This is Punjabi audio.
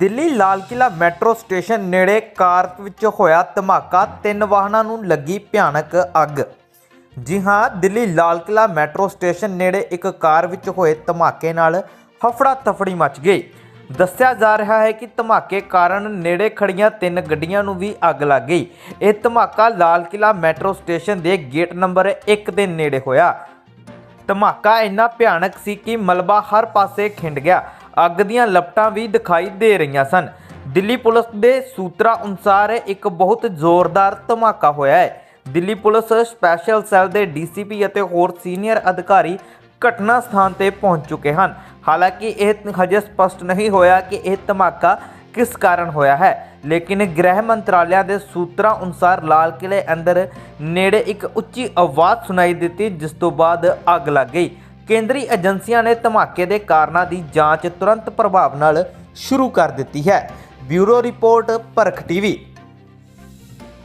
ਦਿੱਲੀ ਲਾਲ ਕਿਲਾ ਮੈਟਰੋ ਸਟੇਸ਼ਨ ਨੇੜੇ ਕਾਰ ਵਿੱਚ ਹੋਇਆ ਧਮਾਕਾ, ਤਿੰਨ ਵਾਹਨਾਂ ਨੂੰ ਲੱਗੀ ਭਿਆਨਕ ਅੱਗ। ਜੀ ਹਾਂ, ਦਿੱਲੀ ਲਾਲ ਕਿਲਾ ਮੈਟਰੋ ਸਟੇਸ਼ਨ ਨੇੜੇ ਇੱਕ ਕਾਰ ਵਿੱਚ ਹੋਏ ਧਮਾਕੇ ਨਾਲ ਹਫੜਾ ਤਫੜੀ ਮਚ ਗਈ। ਦੱਸਿਆ ਜਾ ਰਿਹਾ ਹੈ ਕਿ ਧਮਾਕੇ ਕਾਰਨ ਨੇੜੇ ਖੜੀਆਂ ਤਿੰਨ ਗੱਡੀਆਂ ਨੂੰ ਵੀ ਅੱਗ ਲੱਗ ਗਈ। ਇਹ ਧਮਾਕਾ ਲਾਲ ਕਿਲਾ ਮੈਟਰੋ ਸਟੇਸ਼ਨ ਦੇ ਗੇਟ ਨੰਬਰ 1 ਦੇ ਨੇੜੇ ਹੋਇਆ। ਧਮਾਕਾ ਇੰਨਾ ਭਿਆਨਕ ਸੀ ਕਿ ਮਲਬਾ ਹਰ ਪਾਸੇ ਖਿੰਡ ਗਿਆ। ਅੱਗ ਦੀਆਂ ਲਪਟਾਂ ਵੀ ਦਿਖਾਈ ਦੇ ਰਹੀਆਂ ਸਨ। ਦਿੱਲੀ ਪੁਲਿਸ ਦੇ ਸੂਤਰਾਂ ਅਨੁਸਾਰ ਇੱਕ ਬਹੁਤ ਜ਼ੋਰਦਾਰ ਧਮਾਕਾ ਹੋਇਆ ਹੈ। ਦਿੱਲੀ ਪੁਲਿਸ ਸਪੈਸ਼ਲ ਸੈੱਲ ਦੇ ਡੀਸੀਪੀ ਅਤੇ ਹੋਰ ਸੀਨੀਅਰ ਅਧਿਕਾਰੀ ਘਟਨਾ ਸਥਾਨ ਤੇ ਪਹੁੰਚ ਚੁੱਕੇ ਹਨ। ਹਾਲਾਂਕਿ ਇਹ ਹਜੇ ਸਪਸ਼ਟ ਨਹੀਂ ਹੋਇਆ ਕਿ ਇਹ ਧਮਾਕਾ ਕਿਸ ਕਾਰਨ ਹੋਇਆ ਹੈ? ਲੇਕਿਨ ਗ੍ਰਹਿ ਮੰਤਰਾਲਿਆ ਦੇ ਸੂਤਰਾਂ ਅਨੁਸਾਰ ਲਾਲ ਕਿਲੇ ਅੰਦਰ ਨੇੜੇ ਇੱਕ ਉੱਚੀ ਆਵਾਜ਼ ਸੁਣਾਈ ਦਿੱਤੀ, ਜਿਸ ਤੋਂ ਬਾਅਦ ਅੱਗ ਲੱਗ ਗਈ। ਕੇਂਦਰੀ ਏਜੰਸੀਆਂ ਨੇ ਧਮਾਕੇ ਦੇ ਕਾਰਨਾਂ ਦੀ ਜਾਂਚ ਤੁਰੰਤ ਪ੍ਰਭਾਵ ਨਾਲ ਸ਼ੁਰੂ ਕਰ ਦਿੱਤੀ ਹੈ। Bureau report Parakh TV.